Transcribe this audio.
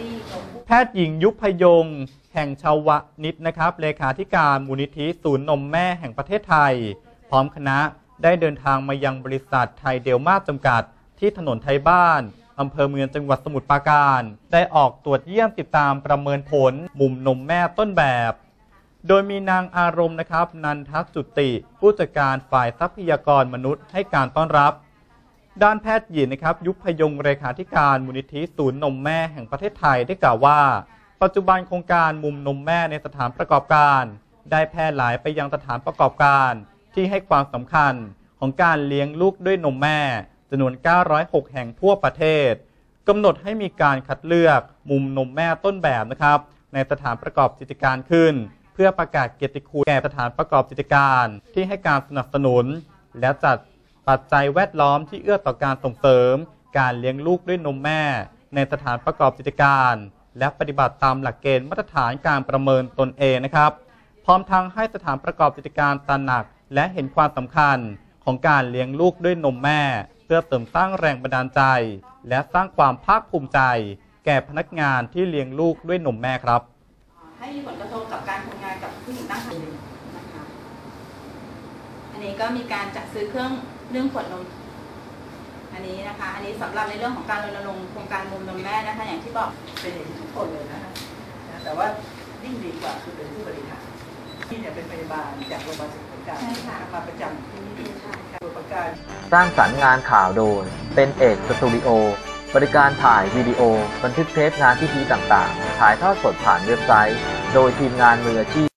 ตี้ของแพทย์หญิงยุพยงแห่งชาวนิตนะครับ เลขาธิการมูลนิธิศูนย์นมแม่แห่งประเทศไทย พร้อมคณะได้เดินทางมายังบริษัทไทยเดลมาจำกัด ที่ถนนไทยบ้านอำเภอเมืองจังหวัดสมุทรปราการ ได้ออกตรวจเยี่ยมติดตามประเมินผลมุมนมแม่ต้นแบบ โดยมีนางอารมณ์นะครับ นันทจุติ ผู้จัดการฝ่ายทรัพยากรมนุษย์ให้การต้อนรับ ด้านแพทย์หญิงนะครับ ยุพยงเลขาธิการมูลนิธิศูนย์นมแม่แห่งประเทศไทยได้กล่าวว่า ปัจจุบันโครงการมุมนมแม่ในสถานประกอบการ ได้แพร่หลายไปยังสถานประกอบการ ที่ให้ความสำคัญของการเลี้ยงลูกด้วยนมแม่จำนวน 906 แห่งทั่วประเทศกำหนดให้มีการคัดเลือกมุมนมแม่ต้นแบบนะครับ ในสถานประกอบกิจการขึ้น เพื่อประกาศเกียรติคุณแก่สถานประกอบกิจการ ที่ให้การสนับสนุน และจัด ปัจจัยแวดล้อมที่เอื้อต่อการส่งเสริม การเลี้ยงลูกด้วยนมแม่ ในสถานประกอบกิจการ และปฏิบัติตามหลักเกณฑ์มาตรฐานการประเมินตนเองนะครับ พร้อมทั้งให้สถานประกอบกิจการตระหนัก และเห็นความสำคัญของการเลี้ยงลูกด้วยนมแม่ เพื่อเสริมสร้างแรงบันดาลใจ และสร้างความภาคภูมิใจ แก่พนักงานที่เลี้ยงลูกด้วยนมแม่ครับ ให้มีผลกระทบกับการทำงานกับผู้หญิงตั้งครรภ์ นะคะอันนี้ก็มีการจัดซื้อเครื่องเรื่องขวดนม อันนี้นะคะ อันนี้สำหรับในเรื่องของการรณรงค์โครงการมุมนมแม่นะคะ อย่างที่บอกเป็นอย่างนี้ทุกคนเลยนะฮะนะแต่ว่ายิ่งดีกว่าคือเป็นผู้บริหารที่เนี่ยเป็นพยาบาลจากโรงพยาบาลสิงห์การใช่ค่ะมาประจำที่นี่การประการสร้างสรรค์งานข่าวโดย เป็นเอกสตูดิโอบริการถ่ายวิดีโอ บันทึกเทปงานพิธีต่างๆ ถ่ายทอดสดผ่านเว็บไซต์ โดยทีมงานมืออาชีพ